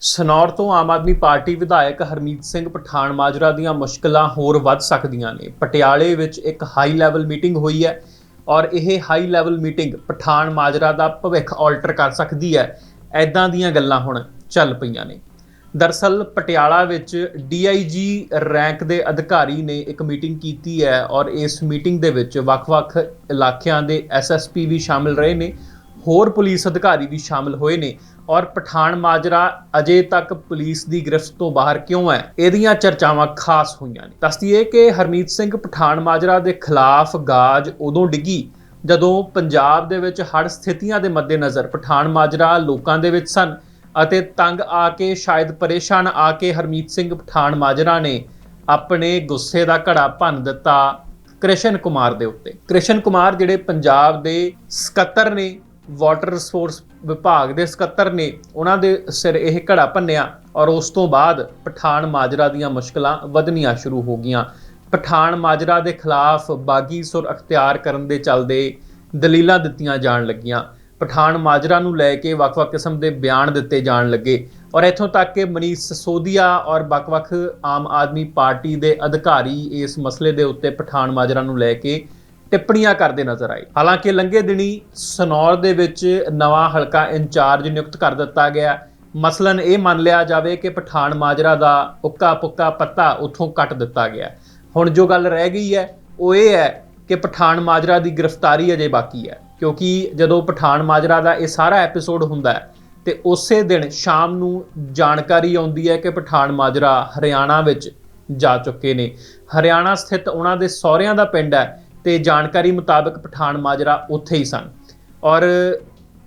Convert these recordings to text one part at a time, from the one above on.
ਸਨੌਰ ਤੋਂ ਆਮ ਆਦਮੀ ਪਾਰਟੀ ਵਿਧਾਇਕ ਹਰਮੀਤ ਸਿੰਘ ਪਠਾਨ ਮਾਜਰਾ ਦੀਆਂ ਮੁਸ਼ਕਲਾਂ ਹੋਰ ਵੱਧ ਸਕਦੀਆਂ ਨੇ। ਪਟਿਆਲੇ ਵਿੱਚ ਇੱਕ ਹਾਈ ਲੈਵਲ ਮੀਟਿੰਗ ਹੋਈ ਹੈ ਔਰ ਇਹ high level meeting Pathan Majra ਦਾ ਭਵਿੱਖ ਆਲਟਰ ਕਰ ਸਕਦੀ ਹੈ। ਐਦਾਂ ਦੀਆਂ ਗੱਲਾਂ ਹੁਣ ਚੱਲ ਪਈਆਂ ਨੇ। ਦਰਸਲ ਪਟਿਆਲਾ ਵਿੱਚ ਡੀਆਈਜੀ ਰੈਂਕ ਦੇ ਅਧਿਕਾਰੀ ਨੇ ਇੱਕ ਮੀਟਿੰਗ ਕੀਤੀ ਹੈ ਔਰ ਇਸ ਮੀਟਿੰਗ ਦੇ ਵਿੱਚ ਵੱਖ-ਵੱਖ ਇਲਾਕਿਆਂ ਦੇ ਐਸਐਸਪੀ ਵੀ ਸ਼ਾਮਿਲ ਰਹੇ ਨੇ ਹੋਰ ਪੁਲਿਸ ਅਧਿਕਾਰੀ ਵੀ ਸ਼ਾਮਿਲ ਹੋਏ ਨੇ। ਔਰ ਪਠਾਨ ਮਾਜਰਾ ਅਜੇ ਤੱਕ ਪੁਲਿਸ ਦੀ ਗ੍ਰਿਫਤ ਤੋਂ ਬਾਹਰ ਕਿਉਂ ਹੈ? ਇਹਦੀਆਂ ਚਰਚਾਵਾਂ ਖਾਸ ਹੋਈਆਂ ਨੇ। ਦੱਸਦੀਏ ਕਿ ਹਰਮੀਤ ਸਿੰਘ ਪਠਾਨ ਮਾਜਰਾ ਦੇ ਖਿਲਾਫ ਗਾਜ ਉਦੋਂ ਡਿੱਗੀ ਜਦੋਂ ਪੰਜਾਬ ਦੇ ਵਿੱਚ ਹੜ੍ਹ ਸਥਿਤੀਆਂ ਦੇ ਮੱਦੇਨਜ਼ਰ ਪਠਾਨ ਮਾਜਰਾ ਲੋਕਾਂ ਦੇ ਵਿੱਚ ਸਨ ਅਤੇ ਤੰਗ ਆ ਕੇ, ਸ਼ਾਇਦ ਪਰੇਸ਼ਾਨ ਆ ਕੇ ਹਰਮੀਤ ਸਿੰਘ ਪਠਾਨ ਮਾਜਰਾ ਨੇ ਆਪਣੇ ਗੁੱਸੇ ਦਾ ਘੜਾ ਭੰਨ ਦਿੱਤਾ ਕ੍ਰਿਸ਼ਨ ਕੁਮਾਰ ਦੇ ਉੱਤੇ। ਕ੍ਰਿਸ਼ਨ ਕੁਮਾਰ ਜਿਹੜੇ ਪੰਜਾਬ ਦੇ ਸਕੱਤਰ ਨੇ ਵਾਟਰ ਰਿਸੋਰਸ ਵਿਭਾਗ ਦੇ ਸਕੱਤਰ ਨੇ ਉਹਨਾਂ ਦੇ ਸਿਰ ਇਹ ਘੜਾ ਭੰਨਿਆ ਔਰ ਉਸ ਤੋਂ ਬਾਅਦ ਪਠਾਨ ਮਾਜਰਾ ਦੀਆਂ ਮੁਸ਼ਕਲਾਂ ਵਧਣੀਆਂ ਸ਼ੁਰੂ ਹੋ ਗਈਆਂ। ਪਠਾਨ ਮਾਜਰਾ ਦੇ ਖਿਲਾਫ ਬਾਗੀ ਸੁਰ ਅਖਤਿਆਰ ਕਰਨ ਦੇ ਚੱਲਦੇ ਦਲੀਲਾਂ ਦਿੱਤੀਆਂ ਜਾਣ ਲੱਗੀਆਂ। ਪਠਾਨ ਮਾਜਰਾ ਨੂੰ ਲੈ ਕੇ ਵੱਖ-ਵੱਖ ਕਿਸਮ ਦੇ ਬਿਆਨ ਦਿੱਤੇ ਜਾਣ ਲੱਗੇ ਔਰ ਇੱਥੋਂ ਤੱਕ ਕਿ ਮਨੀਸ਼ ਸਸੋਦੀਆ ਔਰ ਵੱਖ-ਵੱਖ ਆਮ ਆਦਮੀ ਪਾਰਟੀ ਦੇ ਅਧਿਕਾਰੀ ਇਸ ਮਸਲੇ ਦੇ ਉੱਤੇ ਪਠਾਨ ਮਾਜਰਾ ਨੂੰ ਲੈ ਕੇ ਟਿੱਪਣੀਆਂ ਕਰਦੇ ਨਜ਼ਰ ਆਏ। ਹਾਲਾਂਕਿ ਲੰਘੇ ਦਿਨੀ ਸਨੌਰ ਦੇ ਵਿੱਚ ਨਵਾਂ ਹਲਕਾ ਇੰਚਾਰਜ ਨਿਯੁਕਤ ਕਰ ਦਿੱਤਾ ਗਿਆ। ਮਸਲਨ ਇਹ ਮੰਨ ਲਿਆ ਜਾਵੇ ਕਿ ਪਠਾਨ ਮਾਜਰਾ ਦਾ ਉੱਕਾ ਪੁੱਕਾ ਪੱਤਾ ਉੱਥੋਂ ਕੱਟ ਦਿੱਤਾ ਗਿਆ। ਹੁਣ ਜੋ ਗੱਲ ਰਹਿ ਗਈ ਹੈ, ਉਹ ਇਹ ਹੈ ਕਿ ਪਠਾਨ ਮਾਜਰਾ ਦੀ ਗ੍ਰਿਫਤਾਰੀ ਅਜੇ ਬਾਕੀ ਹੈ, ਕਿਉਂਕਿ ਜਦੋਂ ਪਠਾਨ ਮਾਜਰਾ ਦਾ ਇਹ ਸਾਰਾ ਐਪੀਸੋਡ ਹੁੰਦਾ ਹੈ, ਤੇ ਉਸੇ ਦਿਨ ਸ਼ਾਮ ਨੂੰ ਜਾਣਕਾਰੀ ਆਉਂਦੀ ਹੈ ਕਿ ਪਠਾਨ ਮਾਜਰਾ ਹਰਿਆਣਾ ਵਿੱਚ ਜਾ ਚੁੱਕੇ ਨੇ। ਹਰਿਆਣਾ ਸਥਿਤ ਉਹਨਾਂ ਦੇ ਸਹੁਰਿਆਂ ਦਾ ਪਿੰਡ ਹੈ ਤੇ ਜਾਣਕਾਰੀ ਮੁਤਾਬਕ ਪਠਾਨ ਮਾਜਰਾ ਉੱਥੇ ਹੀ ਸਨ। ਔਰ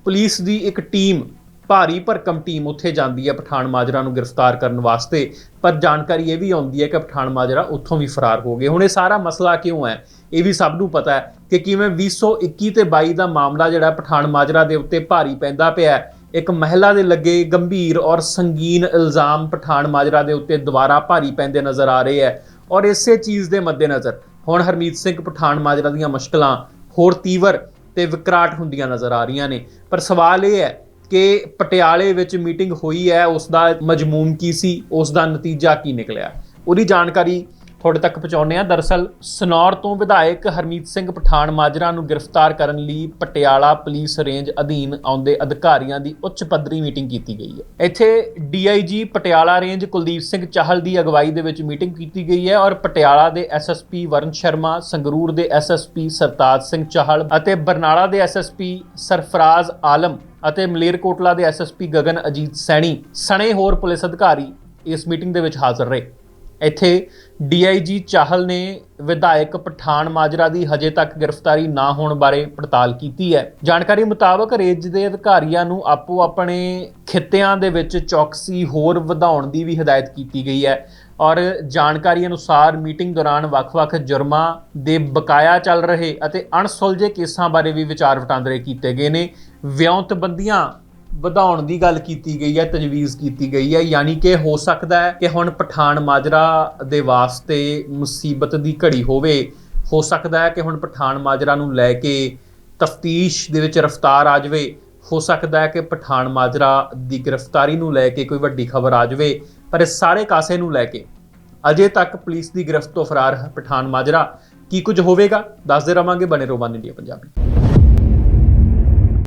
ਪੁਲਿਸ ਦੀ ਇੱਕ ਟੀਮ, ਭਾਰੀ ਭਰਕਮ ਟੀਮ ਉੱਥੇ ਜਾਂਦੀ ਹੈ ਪਠਾਨ ਮਾਜਰਾ ਨੂੰ ਗ੍ਰਿਫਤਾਰ ਕਰਨ ਵਾਸਤੇ। ਪਰ ਜਾਣਕਾਰੀ ਇਹ ਵੀ ਆਉਂਦੀ ਹੈ ਕਿ ਪਠਾਨ ਮਾਜਰਾ ਉੱਥੋਂ ਵੀ ਫਰਾਰ ਹੋ ਗਏ। ਹੁਣ ਇਹ ਸਾਰਾ ਮਸਲਾ ਕਿਉਂ ਹੈ? ਇਹ ਵੀ ਸਭ ਨੂੰ ਪਤਾ ਹੈ ਕਿ ਕਿਵੇਂ 2021 ਤੇ 22 ਦਾ ਮਾਮਲਾ ਜਿਹੜਾ ਪਠਾਨ ਮਾਜਰਾ ਦੇ ਉੱਤੇ ਭਾਰੀ ਪੈਂਦਾ ਪਿਆ ਹੈ। ਇੱਕ ਮਹਿਲਾ ਦੇ ਲੱਗੇ ਗੰਭੀਰ ਔਰ ਸੰਗੀਨ ਇਲਜ਼ਾਮ ਪਠਾਨ ਮਾਜਰਾ ਦੇ ਉੱਤੇ ਦੁਬਾਰਾ ਭਾਰੀ ਪੈਂਦੇ ਨਜ਼ਰ ਆ ਰਹੇ ਹੈ। ਔਰ ਇਸੇ ਚੀਜ਼ ਦੇ ਮੱਦੇਨਜ਼ਰ ਹੁਣ ਹਰਮੀਤ ਸਿੰਘ ਪਠਾਨ ਮਾਜਰਾ ਦੀਆਂ ਮੁਸ਼ਕਲਾਂ ਹੋਰ ਤੀਵਰ ਤੇ ਵਿਕਰਾਟ ਹੁੰਦੀਆਂ ਨਜ਼ਰ ਆ ਰਹੀਆਂ ਨੇ। ਪਰ ਸਵਾਲ ਇਹ ਹੈ ਕਿ ਪਟਿਆਲੇ ਵਿੱਚ ਮੀਟਿੰਗ ਹੋਈ ਹੈ ਉਸ ਦਾ ਮਜਮੂਨ ਕੀ ਸੀ ਉਸ ਦਾ ਨਤੀਜਾ ਕੀ ਨਿਕਲਿਆ? ਉਹਦੀ ਜਾਣਕਾਰੀ ਤੁਹਾਡੇ ਤੱਕ ਪਹੁੰਚਾਉਂਦੇ ਆ ਦਰਅਸਲ ਸਨੌਰ ਤੋਂ ਵਿਧਾਇਕ ਹਰਮੀਤ ਸਿੰਘ ਪਠਾਨ ਮਾਜਰਾ ਨੂੰ ਗ੍ਰਿਫਤਾਰ ਕਰਨ ਲਈ ਪਟਿਆਲਾ ਪੁਲਿਸ ਰੇਂਜ ਅਧੀਨ ਆਉਂਦੇ ਅਧਿਕਾਰੀਆਂ ਦੀ ਉੱਚ ਪੱਧਰੀ ਮੀਟਿੰਗ ਕੀਤੀ ਗਈ ਹੈ। ਇੱਥੇ ਡੀਆਈਜੀ ਪਟਿਆਲਾ ਰੇਂਜ ਕੁਲਦੀਪ ਸਿੰਘ ਚਾਹਲ ਦੀ ਅਗਵਾਈ ਦੇ ਵਿੱਚ ਮੀਟਿੰਗ ਕੀਤੀ ਗਈ ਹੈ ਔਰ ਪਟਿਆਲਾ ਦੇ ਐਸਐਸਪੀ ਵਰਨ ਸ਼ਰਮਾ, ਸੰਗਰੂਰ ਦੇ ਐਸਐਸਪੀ ਸਰਤਾਜ ਸਿੰਘ ਚਾਹਲ ਅਤੇ ਬਰਨਾਲਾ ਦੇ ਐਸਐਸਪੀ ਸਰਫਰਾਜ਼ ਆਲਮ ਅਤੇ ਮਲੇਰਕੋਟਲਾ ਦੇ ਐਸਐਸਪੀ ਗਗਨ ਅਜੀਤ ਸੈਣੀ ਸਣੇ ਹੋਰ ਪੁਲਿਸ ਅਧਿਕਾਰੀ ਇਸ ਮੀਟਿੰਗ ਦੇ ਵਿੱਚ ਹਾਜ਼ਰ ਰਹੇ। ਇੱਥੇ ਡੀਆਈਜੀ ਚਾਹਲ ਨੇ ਵਿਧਾਇਕ ਪਠਾਨ ਮਾਜਰਾ ਦੀ ਹਜੇ ਤੱਕ ਗ੍ਰਿਫਤਾਰੀ ਨਾ ਹੋਣ ਬਾਰੇ ਪੜਤਾਲ ਕੀਤੀ ਹੈ। ਜਾਣਕਾਰੀ ਮੁਤਾਬਕ ਰੇਂਜ ਦੇ ਅਧਿਕਾਰੀਆਂ ਨੂੰ ਆਪੋ ਆਪਣੇ ਖਿੱਤਿਆਂ ਦੇ ਵਿੱਚ ਚੌਕਸੀ ਹੋਰ ਵਧਾਉਣ ਦੀ ਵੀ ਹਦਾਇਤ ਕੀਤੀ ਗਈ ਹੈ ਔਰ ਜਾਣਕਾਰੀ ਅਨੁਸਾਰ ਮੀਟਿੰਗ ਦੌਰਾਨ ਵੱਖ-ਵੱਖ ਜੁਰਮਾਂ ਦੇ ਬਕਾਇਆ ਚੱਲ ਰਹੇ ਅਤੇ ਅਣਸੁਲਝੇ ਕੇਸਾਂ ਬਾਰੇ ਵੀ ਵਿਚਾਰ ਵਟਾਂਦਰੇ ਕੀਤੇ ਗਏ ਨੇ। ਵਿਉਂਤਬੰਦੀਆਂ ਵਧਾਉਣ ਦੀ ਗੱਲ ਕੀਤੀ ਗਈ ਹੈ, ਤਜਵੀਜ਼ ਕੀਤੀ ਗਈ ਹੈ, ਯਾਨੀ ਕਿ ਹੋ ਸਕਦਾ ਹੈ ਕਿ ਹੁਣ ਪਠਾਨ ਮਾਜਰਾ ਦੇ ਵਾਸਤੇ ਮੁਸੀਬਤ ਦੀ ਘੜੀ ਹੋਵੇ। ਹੋ ਸਕਦਾ ਹੈ ਕਿ ਹੁਣ ਪਠਾਨ ਮਾਜਰਾ ਨੂੰ ਲੈ ਕੇ ਤਫਤੀਸ਼ ਦੇ ਵਿੱਚ ਰਫਤਾਰ ਆ ਜਾਵੇ। ਹੋ ਸਕਦਾ ਹੈ ਕਿ ਪਠਾਨ ਮਾਜਰਾ ਦੀ ਗ੍ਰਿਫਤਾਰੀ ਨੂੰ ਲੈ ਕੇ ਕੋਈ ਵੱਡੀ ਖਬਰ ਆ ਜਾਵੇ, ਪਰ ਇਸ ਸਾਰੇ ਕਾਸੇ ਨੂੰ ਲੈ ਕੇ ਅਜੇ ਤੱਕ ਪੁਲਿਸ ਦੀ ਗ੍ਰਿਫਤ ਤੋਂ ਫਰਾਰ ਪਠਾਨ ਮਾਜਰਾ। ਕੀ ਕੁਝ ਹੋਵੇਗਾ? ਦੱਸਦੇ ਰਵਾਂਗੇ ਬਣੇ ਰਹੋ ਵਨ ਇੰਡੀਆ ਪੰਜਾਬੀ।